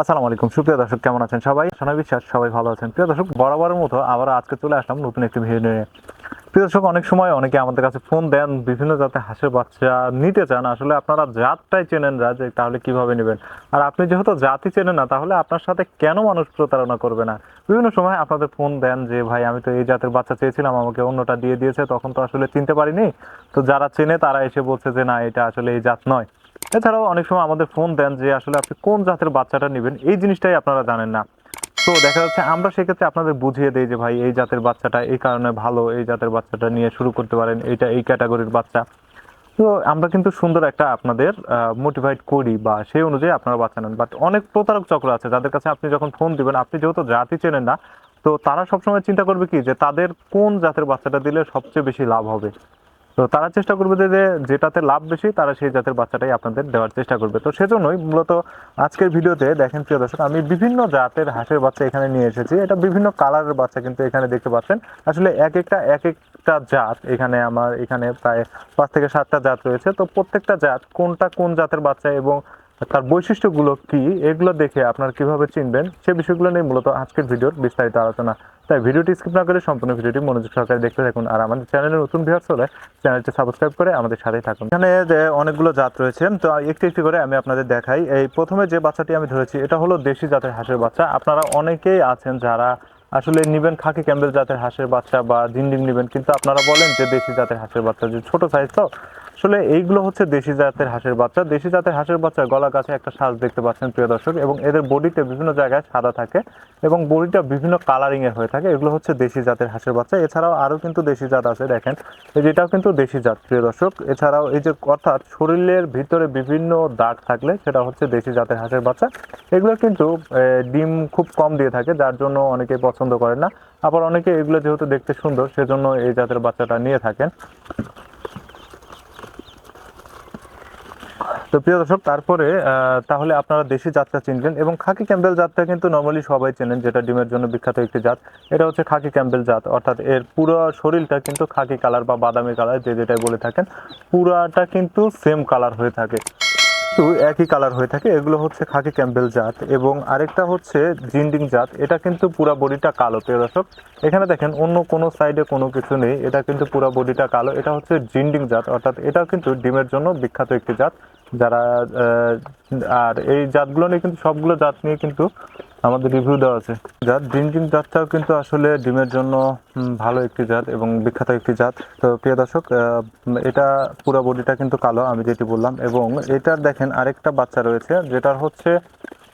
আসসালামু আলাইকুম। সুপ্রিয় দর্শক, কেমন আছেন সবাই? সোনা বিশ্বাস সবাই ভালো আছেন। প্রিয় দর্শক, বরাবরের মতো আবার আজকে চলে আসলাম নতুন একটি ভিডিও নিয়ে। প্রিয় দর্শক, অনেক সময় অনেকে আমাদের কাছে ফোন দেন, বিভিন্ন জাতের হাঁসের বাচ্চা নিতে চান। আসলে আপনারা জাতটাই চেনেন যে তাহলে কীভাবে নেবেন। আর আপনি যেহেতু জাতই চেনেন না, তাহলে আপনার সাথে কেন মানুষ প্রতারণা করবে না? বিভিন্ন সময় আপনাদের ফোন দেন যে, ভাই, আমি তো এই জাতের বাচ্চা চেয়েছিলাম, আমাকে অন্যটা দিয়ে দিয়েছে, তখন তো আসলে চিনতে পারিনি। তো যারা চেনে, তারা এসে বলছে যে, না, এটা আসলে এই জাত নয়। এছাড়াও অনেক সময় আমাদের ফোন দেন যে আসলে আপনি কোন জাতের বাচ্চাটা নেবেন, এই জিনিসটাই আপনারা জানেন না। তো দেখা যাচ্ছে আমরা সেক্ষেত্রে আপনাদের বুঝিয়ে দিই যে ভাই, এই জাতের বাচ্চাটা এই কারণে ভালো, এই জাতের বাচ্চাটা নিয়ে শুরু করতে পারেন, এইটা এই ক্যাটাগরির বাচ্চা। তো আমরা কিন্তু সুন্দর একটা আপনাদের মোটিভেট করি বা সেই অনুযায়ী আপনারা বাচ্চা নেন। বাট অনেক প্রতারক চক্র আছে, যাদের কাছে আপনি যখন ফোন দিবেন, আপনি যেহেতু জাতি চেনেন না, তো তারা সবসময় চিন্তা করবে কি? যে তাদের কোন জাতের বাচ্চাটা দিলে সবচেয়ে বেশি লাভ হবে? তো তারা চেষ্টা করবে যে যেটাতে লাভ বেশি, তারা সেই জাতের বাচ্চাটাই আপনাদের দেওয়ার চেষ্টা করবে। তো সেজন্যই মূলত আজকের ভিডিওতে, দেখেন প্রিয় দর্শক, আমি বিভিন্ন জাতের হাঁসের বাচ্চা এখানে নিয়ে এসেছি। এটা বিভিন্ন কালারের বাচ্চা কিন্তু এখানে দেখতে পাচ্ছেন। আসলে এক একটা এক একটা জাত এখানে আমার, এখানে প্রায় পাঁচ থেকে সাতটা জাত রয়েছে। তো প্রত্যেকটা জাত কোনটা কোন জাতের বাচ্চা এবং তার বৈশিষ্ট্যগুলো কি, এগুলো দেখে আপনারা কীভাবে চিনবেন, সে বিষয়গুলো নিয়ে মূলত আজকের ভিডিওর বিস্তারিত আলোচনা তাই ভিডিওটি স্কিপ না করে সম্পূর্ণ ভিডিওটি মনোযোগ সহকারে দেখতে থাকুন। আর আমাদের চ্যানেলে নতুন ভিউয়ার্স হলে চ্যানেলটি সাবস্ক্রাইব করে আমাদের সাথেই থাকুন। এখানে যে অনেকগুলো জাত রয়েছে, তো একটু একটু করে আমি আপনাদের দেখাই। এই প্রথমে যে বাচ্চাটি আমি ধরেছি, এটা হলো দেশি জাতের হাঁসের বাচ্চা। আপনারা অনেকেই আছেন যারা আসলে নিবেন খাকি ক্যাম্বেল জাতের হাঁসের বাচ্চা বা ডিম নিবেন, কিন্তু আপনারা বলেন যে দেশি জাতের হাঁসের বাচ্চা, যে ছোট সাইজ তো আসলে এইগুলো হচ্ছে দেশি জাতের হাঁসের বাচ্চা। দেশি জাতের হাঁসের বাচ্চা গলা কাছে একটা সাজ দেখতে পাচ্ছেন, প্রিয় দর্শক, এবং এদের বডিতে বিভিন্ন জায়গায় সাদা থাকে এবং বডিটা বিভিন্ন কালারিং এর হয়ে থাকে। এগুলো হচ্ছে দেশি জাতের হাঁসের বাচ্চা। এছাড়াও আরও কিন্তু দেশি জাত আছে, দেখেন। এই যে এটাও কিন্তু দেশি জাত, প্রিয় দর্শক। এছাড়াও এই যে, অর্থাৎ শরীরের ভিতরে বিভিন্ন দাগ থাকলে সেটা হচ্ছে দেশি জাতের হাঁসের বাচ্চা। এগুলো কিন্তু ডিম খুব কম দিয়ে থাকে, যার জন্য অনেকে পছন্দ করেন না। আবার অনেকে এগুলো যেহেতু দেখতে সুন্দর, সেজন্য এই জাতের বাচ্চাটা নিয়ে থাকেন। তো প্রিয় দর্শক, তারপরে তাহলে আপনারা দেশি জাতটা চিনবেন এবং খাকি ক্যাম্বেল জাতটা কিন্তু নর্মালি সবাই চেনেন, যেটা ডিমের জন্য বিখ্যাত একটি জাত। এটা হচ্ছে খাকি ক্যাম্বেল জাত, অর্থাৎ এর পুরো শরীরটা কিন্তু খাকি কালার বা বাদামি কালার, যে যেটাই বলে থাকেন, পুরাটা কিন্তু সেম কালার হয়ে থাকে। কিন্তু একই কালার হয়ে থাকে, এগুলো হচ্ছে খাকি ক্যাম্বেল জাত। এবং আরেকটা হচ্ছে জিন্ডিং জাত, এটা কিন্তু পুরা বডিটা কালো, প্রিয় দর্শক। এখানে দেখেন, অন্য কোনো সাইডে কোনো কিছু নেই, এটা কিন্তু পুরা বডিটা কালো, এটা হচ্ছে জিন্ডিং জাত, অর্থাৎ এটা কিন্তু ডিমের জন্য বিখ্যাত একটি জাত। যারা আর এই জাতগুলো নিয়ে কিন্তু সবগুলো জাত নিয়ে কিন্তু আমাদের রিভিউ দেওয়া আছে। জাত জিন্ডিং জাতটাও কিন্তু আসলে ডিমের জন্য ভালো একটি জাত এবং বিখ্যাত একটি জাত। তো প্রিয় দর্শক এটা পুরো বডিটা কিন্তু কালো, আমি যেটি বললাম। এবং এটার দেখেন আরেকটা বাচ্চা রয়েছে, যেটার হচ্ছে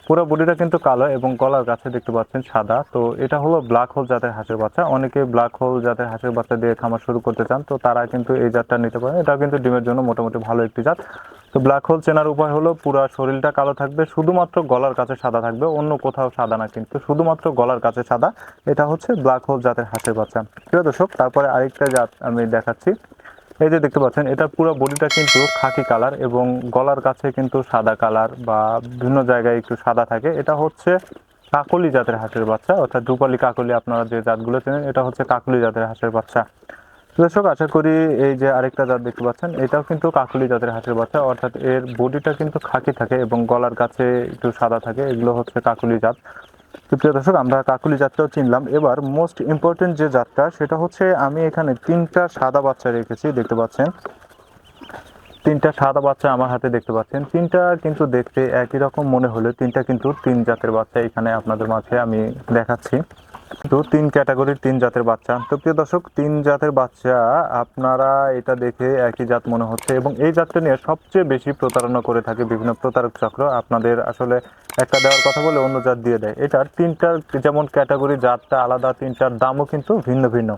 পুরো বডিটা কিন্তু কালো এবং গলার কাছে দেখতে পাচ্ছেন সাদা। তো এটা হলো ব্ল্যাক হোল জাতের হাঁসের বাচ্চা। অনেকে ব্ল্যাক হোল জাতের হাঁসের বাচ্চা দিয়ে খামার শুরু করতে চান, তো তারা কিন্তু এই জাতটা নিতে পারেন। এটা কিন্তু ডিমের জন্য মোটামুটি ভালো একটি জাত। তো ব্ল্যাক হোল চেনার উপায় হলো পুরো শরীরটা কালো থাকবে, শুধুমাত্র গলার কাছে সাদা থাকবে, অন্য কোথাও সাদা না কিন্তু শুধুমাত্র গলার কাছে সাদা। এটা হচ্ছে ব্ল্যাক হোল জাতের হাঁসের বাচ্চা। প্রিয় দর্শক, তারপরে আরেকটা জাত আমি দেখাচ্ছি। এই যে দেখতে পাচ্ছেন, এটা পুরো বডিটা কিন্তু খাকি কালার এবং গলার কাছে কিন্তু সাদা কালার বা বিভিন্ন জায়গায় একটু সাদা থাকে। এটা হচ্ছে কাকলি জাতের হাঁসের বাচ্চা, অর্থাৎ রূপালি কাকলি আপনারা যে জাতগুলো চেনেন, এটা হচ্ছে কাকলি জাতের হাঁসের বাচ্চা। দর্শক, আশা করি এই যে আরেকটা জাত দেখতে পাচ্ছেন, এটাও কিন্তু কাকলি জাতের হাঁসের বাচ্চা, অর্থাৎ এর বডিটা কিন্তু খাকি থাকে এবং গলার কাছে একটু সাদা থাকে, এগুলো হচ্ছে কাকলি জাত। প্রিয় দর্শক, আমরা কাকুলি জাতটাও চিনলাম। এবার মোস্ট ইম্পর্টেন্ট যে জাতটা, সেটা হচ্ছে আমি এখানে তিনটা সাদা বাচ্চা রেখেছি, দেখতে পাচ্ছেন। তিনটা সাদা বাচ্চা আমার হাতে দেখতে পাচ্ছেন। তিনটা কিন্তু দেখতে একই রকম মনে হলে তিনটা কিন্তু তিন জাতের বাচ্চা এখানে আপনাদের মাঝে আমি দেখাচ্ছি। তো তিন ক্যাটাগরির তিন জাতের বাচ্চা। তো প্রিয় দর্শক, তিন জাতের বাচ্চা আপনারা এটা দেখে একই জাত মনে হচ্ছে এবং এই জাতটা নিয়ে সবচেয়ে বেশি প্রতারণা করে থাকে বিভিন্ন প্রতারক চক্র। আপনাদের আসলে একটা দেওয়ার কথা বলে অন্য জাত দিয়ে দেয়। এটার তিনটার যেমন ক্যাটাগরি, জাতটা আলাদা, তিনটার দামও কিন্তু ভিন্ন ভিন্ন।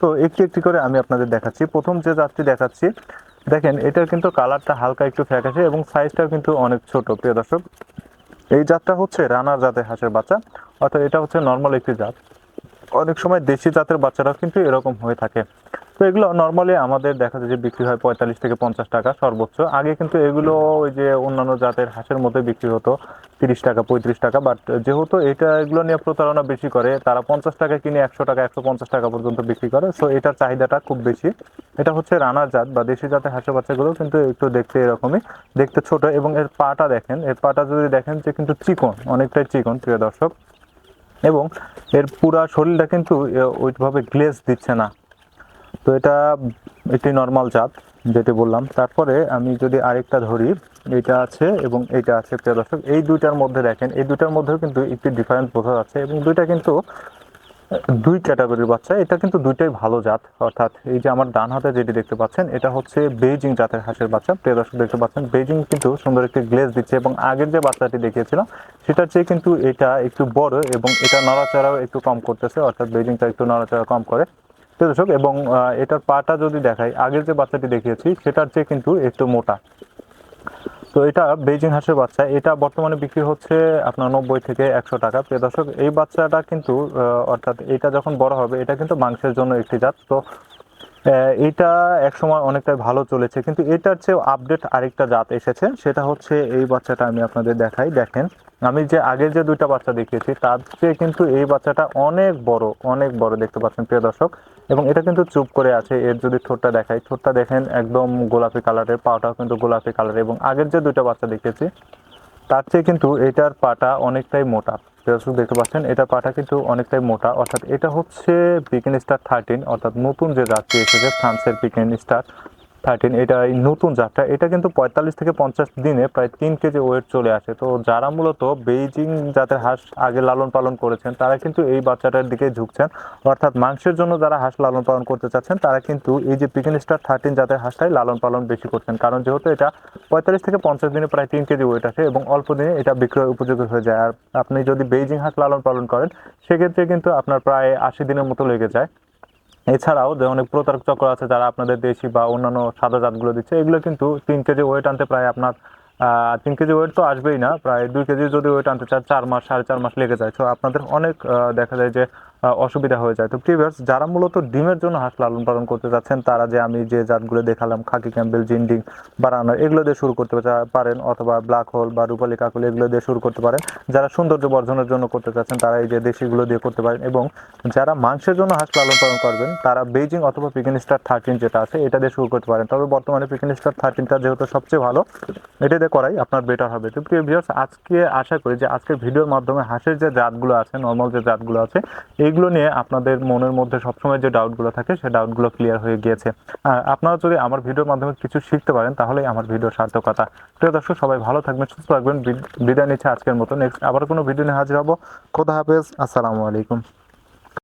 তো একটি একটি করে আমি আপনাদের দেখাচ্ছি। প্রথম যে জাতটি দেখাচ্ছি, দেখেন, এটার কিন্তু কালারটা হালকা একটু ফ্যাকাশে এবং সাইজটাও কিন্তু অনেক ছোট, প্রিয় দর্শক। এই জাতটা হচ্ছে রানার জাতের হাঁসের বাচ্চা, অর্থাৎ এটা হচ্ছে নর্মাল একটি জাত। অনেক সময় দেশি জাতের বাচ্চারাও কিন্তু এরকম হয়ে থাকে। তো এগুলো নর্মালি আমাদের দেখা যায় যে বিক্রি হয় পঁয়তাল্লিশ থেকে পঞ্চাশ টাকা সর্বোচ্চ। আগে কিন্তু এগুলো ওই যে অন্যান্য জাতের হাঁসের মধ্যে বিক্রি হতো, তিরিশ টাকা, পঁয়ত্রিশ টাকা। বাট যেহেতু এটা এগুলো নিয়ে প্রতারণা বেশি করে, তারা পঞ্চাশ টাকা কিনে একশো টাকা, একশো পঞ্চাশ টাকা পর্যন্ত বিক্রি করে। সো এটার চাহিদাটা খুব বেশি। এটা হচ্ছে রানার জাত বা দেশি জাতের হাঁসের বাচ্চাগুলো কিন্তু একটু দেখতে এরকমই, দেখতে ছোট। এবং এর পাটা দেখেন, এর পাটা যদি দেখেন যে কিন্তু চিকন, অনেকটাই চিকন, প্রিয় দর্শক। এবং এর পুরা শরীরটা কিন্তু ওইভাবে গ্লেজ দিচ্ছে না। তো এটা একটি নর্মাল জাত, যেটি বললাম। তারপরে আমি যদি আরেকটা ধরি, এটা আছে এবং এটা আছে প্রিয় দর্শক। এই দুইটার মধ্যে দেখেন, এই দুইটার মধ্যেও কিন্তু একটি ডিফারেন্স বোঝা যাচ্ছে এবং দুইটা কিন্তু দুই ক্যাটাগরির বাচ্চা, এটা কিন্তু দুইটাই ভালো জাত। অর্থাৎ এই যে আমার ডান হাতে যেটি দেখতে পাচ্ছেন, এটা হচ্ছে বেইজিং জাতের হাঁসের বাচ্চা। প্রিয় দর্শক, দেখতে পাচ্ছেন, বেইজিং কিন্তু সুন্দর একটি গ্লেজ দিচ্ছে এবং আগের যে বাচ্চাটি দেখিয়েছিলাম, সেটার চেয়ে কিন্তু এটা একটু বড় এবং এটা নড়াচড়াও একটু কম করতেছে, অর্থাৎ বেইজিংটা একটু নড়াচড়া কম করে। প্রিয় দর্শক, এবং এটার পাটা যদি দেখাই, আগের যে বাচ্চাটি দেখিয়েছি, সেটার চেয়ে কিন্তু একটু মোটা। তো এটা বেজিং হাঁসের বাচ্চা। এটা বর্তমানে বিক্রি হচ্ছে আপনার নব্বই থেকে একশো টাকা। প্রিয় দর্শক, এই বাচ্চাটা কিন্তু অর্থাৎ এটা যখন বড় হবে, এটা কিন্তু মাংসের জন্য একটি জাত। তো এটা একসময় অনেকটাই ভালো চলেছে। কিন্তু এটার চেয়ে আপডেট আরেকটা জাত এসেছে। সেটা হচ্ছে এই বাচ্চাটা আমি আপনাদের দেখাই। দেখেন, আমি যে আগের যে দুইটা বাচ্চা দেখিয়েছি, তার চেয়ে কিন্তু এই বাচ্চাটা অনেক বড় অনেক বড় দেখতে পাচ্ছেন, প্রিয় দর্শক। এবং এটা কিন্তু চুপ করে আছে। এর যদি ঠোঁটটা দেখাই, ঠোঁটটা দেখেন একদম গোলাপি কালারের, পাটাও কিন্তু গোলাপি কালারের এবং আগের যে দুটো বাচ্চা দেখেছি, তার চেয়ে কিন্তু এটার পাটা অনেকটাই মোটা। দর্শক দেখতে পাচ্ছেন, এটার পাটা কিন্তু অনেকটাই মোটা। অর্থাৎ এটা হচ্ছে পিকেন স্টার থার্টিন অর্থাৎ নতুন যে রাত্রি এসেছে, ফ্রান্সের পিকেন স্টার থার্টিন এটা এই নতুন জাতটা, এটা কিন্তু পঁয়তাল্লিশ থেকে পঞ্চাশ দিনে প্রায় তিন কেজি ওয়েট চলে আসে। তো যারা মূলত বেইজিং জাতের হাঁস আগে লালন পালন করেছেন, তারা কিন্তু এই বাচ্চাটার দিকে ঝুঁকছেন। অর্থাৎ মাংসের জন্য যারা হাঁস লালন পালন করতে চাচ্ছেন, তারা কিন্তু এই যে পিকেন স্টার থার্টিন জাতের হাঁসটাই লালন পালন বেশি করছেন। কারণ যেহেতু এটা পঁয়তাল্লিশ থেকে পঞ্চাশ দিনে প্রায় তিন কেজি ওয়েট আসে এবং অল্প দিনে এটা বিক্রয় উপযোগী হয়ে যায়। আর আপনি যদি বেইজিং হাঁস লালন পালন করেন, সেক্ষেত্রে কিন্তু আপনার প্রায় আশি দিনের মতো লেগে যায়। এছাড়াও যে অনেক প্রতারক চক্র আছে যারা আপনাদের দেশি বা অন্যান্য সাদা জাতগুলো দিচ্ছে, এগুলো কিন্তু তিন কেজি ওয়েট আনতে প্রায় আপনার তিন কেজি ওয়েট তো আসবেই না, প্রায় দুই কেজি যদি ওয়েট আনতে চান, চার মাস, সাড়ে চার মাস লেগে যায়। তো আপনাদের অনেক দেখা যায় যে অসুবিধা হয়ে যায়। তো প্রিভিয়াস যারা মূলত ডিমের জন্য হাঁস লালন পালন করতে যাচ্ছেন, তারা যে আমি যে জাতগুলো দেখালাম, খাকি ক্যাম্বেল জিন্ডিং বা এগুলো দিয়ে শুরু করতে পারেন অথবা ব্ল্যাক হোল বা রূপালী কাকুলি, এগুলো দিয়ে শুরু করতে পারেন। যারা সৌন্দর্য বর্ধনের জন্য করতে চাচ্ছেন তারা এই যে দেশিগুলো দিয়ে করতে পারেন এবং যারা মাংসের জন্য হাঁস লালন পালন করবেন, তারা বেজিং অথবা পিকেন স্টার থার্টিন যেটা আছে, এটা দিয়ে শুরু করতে পারেন। তবে বর্তমানে পিকেন স্টার থার্টিনটা যেহেতু সবচেয়ে ভালো, এটা দিয়ে করাই আপনার বেটার হবে। তো প্রিয় ভিউয়ার্স আজকে আশা করি যে আজকের ভিডিওর মাধ্যমে হাঁসের যে জাতগুলো আছে নর্মাল যে জাতগুলো আছে এইগুলো নিয়ে আপনাদের মনের মধ্যে সবসময় যে ডাউটগুলো থাকে সেই ডাউটগুলো ক্লিয়ার হয়ে গিয়েছে। আপনারা যদি আমার ভিডিওর মাধ্যমে কিছু শিখতে পারেন তাহলেই আমার ভিডিও সার্থকতা। প্রিয় দর্শক, সবাই ভালো থাকবেন, সুস্থ থাকবেন। বিদায় নিচ্ছে আজকের মতো। নেক্সট আবার কোনো ভিডিও নিয়ে হাজির হব। খোদা হাফেজ। আসসালামু আলাইকুম।